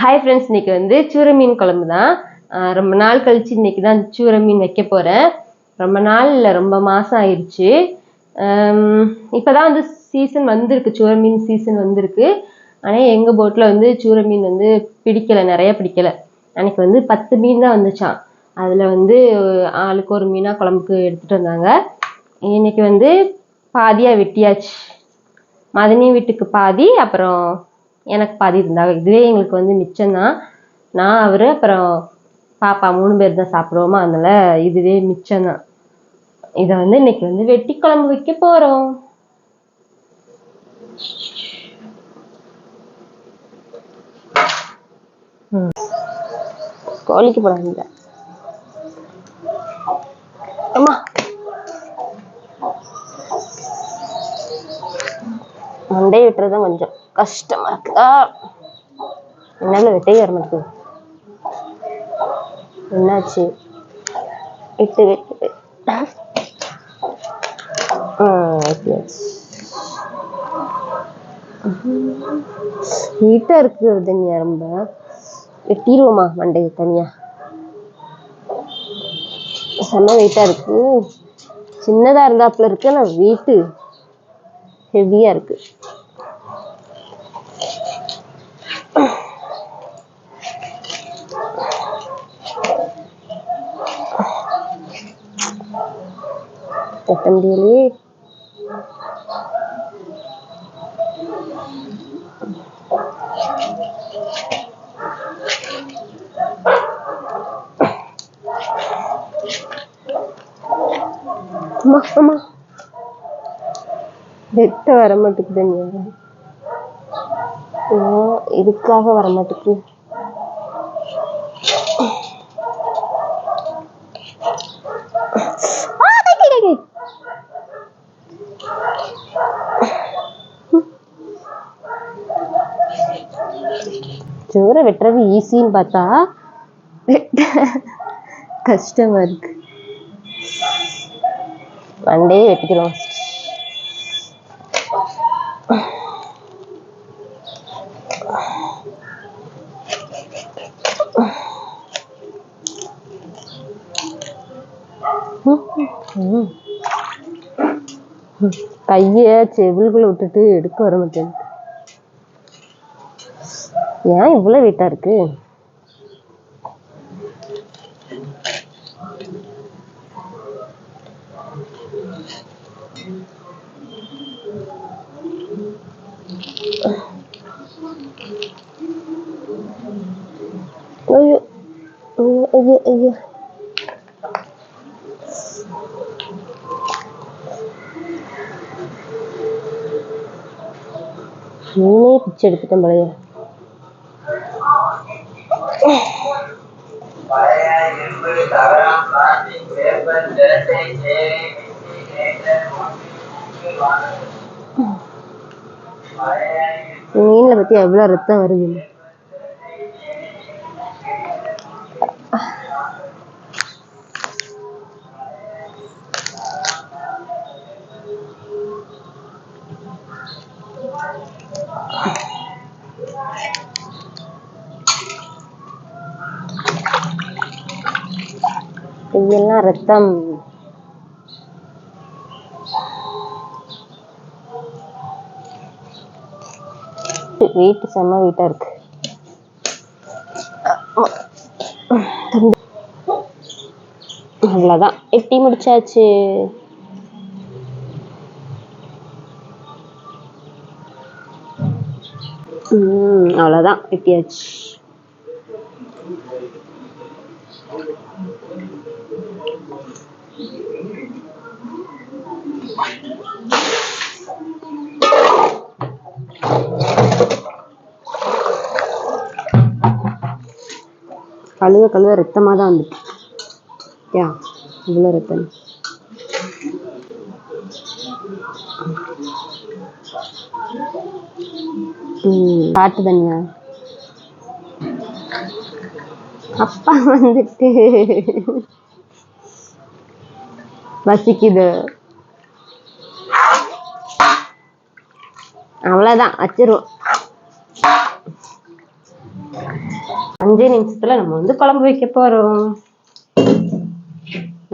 Hi friends இன்னைக்கு வந்து சூர மீன் குழம்பு தான் ரொம்ப நாள் கழிச்சு இன்னைக்கு தான் சூர மீன் வைக்க போகிறேன் ரொம்ப நாள் இல்லை ரொம்ப மாதம் ஆயிடுச்சு இப்போ தான் வந்து சீசன் வந்திருக்கு சூர மீன் சீசன் வந்திருக்கு. ஆனால் எங்கள் போட்டில் வந்து சூர மீன் வந்து பிடிக்கலை நிறையா பிடிக்கலை. அன்னைக்கு வந்து பத்து மீன் தான் வந்துச்சான் அதில் வந்து ஆளுக்கு ஒரு மீனாக குழம்புக்கு எடுத்துகிட்டு வந்தாங்க. இன்னைக்கு வந்து பாதியாக வெட்டியாச்சு. மதனி வீட்டுக்கு பாதி அப்புறம் எனக்கு பாதி இருந்தாங்க. இதுவே எங்களுக்கு வந்து மிச்சம்தான் நான் அவர் அப்புறம் பாப்பா மூணு பேர் தான் சாப்பிடுவோமா? அதனால இதுவே மிச்சம்தான் இதை வந்து இன்னைக்கு வந்து வெட்டி குழம்பு வைக்க போறோம். கோழிக்கு போறாங்க அம்மா. மண்டை விட்டுறது கொஞ்சம். கஷ்டமா இருக்கா என்னால வெட்டையே வர மாட்டேங்குது. என்னாச்சு? வெட்டு வெட்டு ம், நீட்டா இருக்கு தனியா ரொம்ப. வெட்டிடுவோமா மண்டைக்கு தனியா? செம்ம வெயிட்டா இருக்கு. சின்னதா இருந்தாப்புல இருக்கு ஆனா வெயிட்டு ஹெவியா இருக்கு. வெட்ட முடியலையே அம்மா அம்மா வெட்ட வர மாட்டேங்குதுங்க இதுக்காக வர மாட்டேங்குது சோற வெட்டுறது ஈஸின்னு பார்த்தா கஷ்டமா இருக்கு. மண்டே வெட்டிக்கிறோம். கைய செவிலுக்குள்ள விட்டுட்டு எடுக்க வர மாட்டேன். ஏன் இவ்வளவு வெயிட்டா இருக்கு? ஐயோ ஐயோ ஐயோ. ஐயோ நீனே பிச்சை எடுத்துட்டேன் மீன்ல பத்தி எவ்வளவு ரத்தம் வருது? கையெல்லாம் ரத்தம். வெயிட் செம்ம வீட்டா இருக்கு. அவ்வளோதான். எட்டி முடிச்சாச்சு. அவ்வளோதான். எட்டியாச்சு கழுவ கழுவ ரத்தமாக தான் வந்துட்டு யா இவ்வளோ ரத்தம். காட்டு தனியா அப்பா வந்துட்டு வசிக்குது. அவ்வளோதான் வச்சிருவோம் அஞ்சே நிமிஷத்துல நம்ம வந்து குழம்பு வைக்க போறோம்.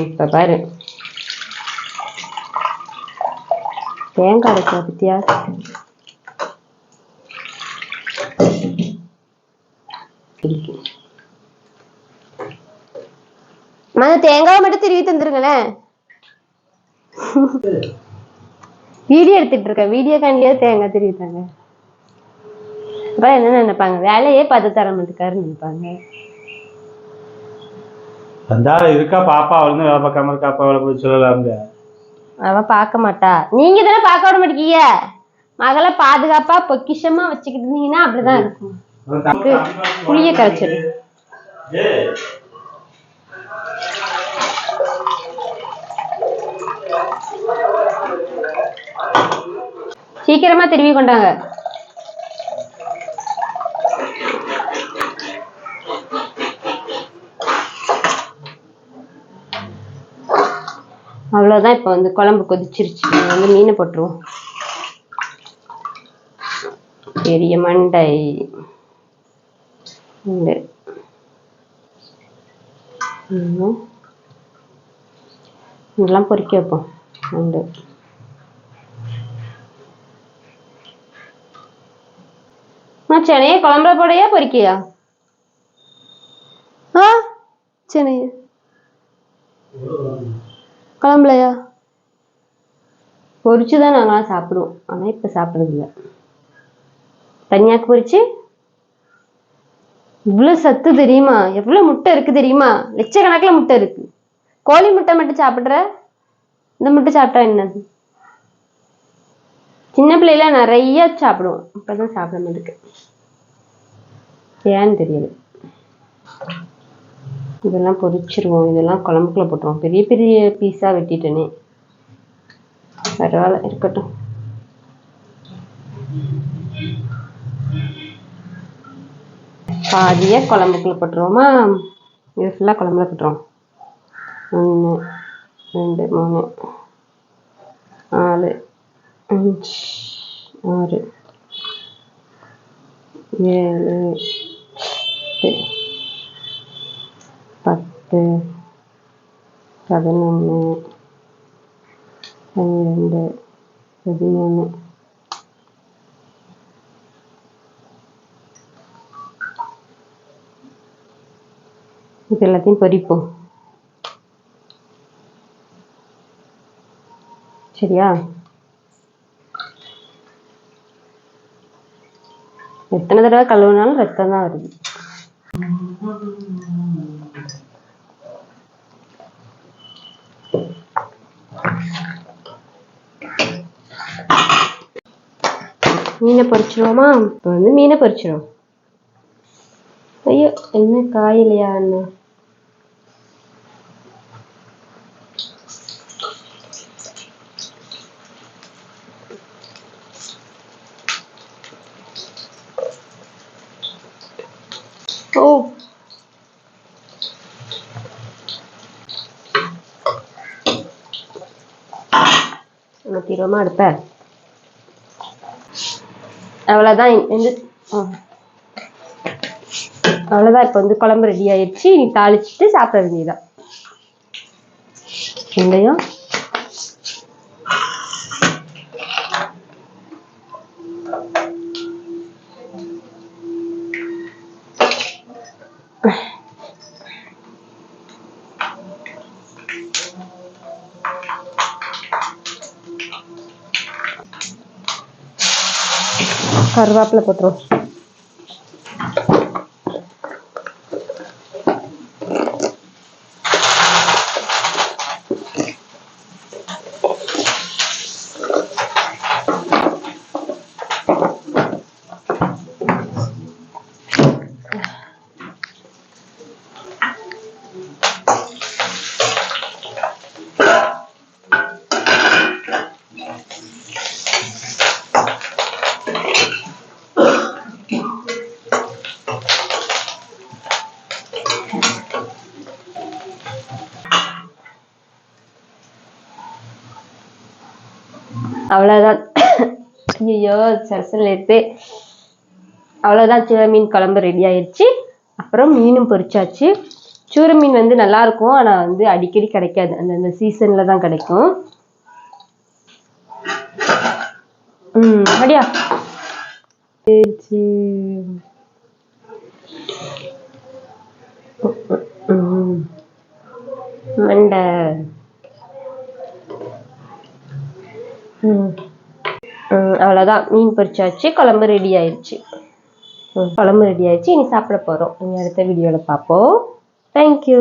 இப்ப பாரு. தேங்காய் அரைக்கிற பத்தியா மத தேங்காய் மட்டும் திருவி தந்துருங்களேன். வீடியோ எடுத்துட்டு இருக்கேன் வீடியோ காண்டியே தேங்காய் திருவி தாங்க அப்புறம் என்ன நினைப்பாங்க? வேலையே பார்த்து தர மாட்டேக்காருன்னு நினைப்பாங்க. வந்தா இருக்கா பாப்பா அவளுந்து வேலை பார்க்காம இருக்கா? அப்பா அவளை போய் சொல்லலாம்ல. அவ பார்க்க மாட்டா. நீங்க தானே பார்க்க விட மாட்டேங்கீங்க மகளை பாதுகாப்பா பொக்கிஷமா வச்சுக்கிட்டு இருந்தீங்கன்னா அப்படிதான் இருக்கும். புளிய கரைச்சிரு. சீக்கிரமா திரும்பி கொண்டாங்க. அவ்வளோதான் இப்போ வந்து குழம்பு கொதிச்சிருச்சு. நம்ம வந்து மீனை போட்டுருவோம். பெரிய மண்டை. இதெல்லாம் பொறிக்க வைப்போம். உண்டு குழம்புல போடையா பொரிக்கையா ஆ சென்னைய குழம்புலையா பொரிச்சு தான் நாங்களாம் சாப்பிடுவோம் ஆனால் இப்போ சாப்பிட்றது இல்லை தனியாக்கு பொரிச்சு இவ்வளோ சத்து தெரியுமா எவ்வளோ முட்டை இருக்கு தெரியுமா லட்சக்கணக்கில் முட்டை இருக்கு கோழி முட்டை மட்டும் சாப்பிட்ற இந்த முட்டை சாப்பிட்டா என்னது சின்ன பிள்ளைல நிறைய சாப்பிடுவோம் இப்பதான் சாப்பிட மாட்டேக்கு ஏன்னு தெரியல இதெல்லாம் பொரிச்சிருவோம் இதெல்லாம் குழம்புக்குள்ள போட்டுருவோம். பெரிய பெரிய பீஸாக வெட்டிட்டேனே. பரவாயில்ல இருக்கட்டும். பாதிய குழம்புக்குள்ள போட்டுருவோமா? இது ஃபுல்லாக குழம்புல போட்டுருவோம். ஒன்று ரெண்டு மூணு நாலு அஞ்சு ஆறு ஏழு எட்டு பத்து. பதினொன்று பன்னிரெண்டு. பதிமூணு. இது எல்லாத்தையும் பொறிப்போம். சரியா? எத்தனை தடவை கழுவுனாலும் ரத்தம் தான் வருது. மீனை பொரிச்சிருவோமா இப்போ வந்து மீனை பொரிச்சிரும் ஐயோ என்ன காயிலையா அண்ணா ஓ ஊற்றிடுவோமா அடுப்ப அவ்வளோதான் இந்த ஆ. அவ்வளோதான் இப்போ வந்து குழம்பு ரெடி ஆயிடுச்சு நீ தாளிச்சுட்டு சாப்பிட வேண்டியதான் வெந்தயம் Yeah. போட்டுருவோம் அவ்வளோதான் ஐயோ சரசல் எடுத்து அவ்வளோதான் சூர மீன் குழம்பு ரெடி ஆயிடுச்சு அப்புறம் மீனும் பொரிச்சாச்சு. சூர மீன் வந்து நல்லா இருக்கும் ஆனால் வந்து அடிக்கடி கிடைக்காது. அந்தந்த சீசனில் தான் கிடைக்கும். ம் அப்படியா? மண்டை ம் ம், அவ்வளோதான் மீன் பொரிச்சாச்சு குழம்பு ரெடி ஆயிடுச்சு குழம்பு ரெடி ஆயிடுச்சு இனி சாப்பிட போகிறோம் இனி அடுத்த வீடியோவில் பார்ப்போம். தேங்க்யூ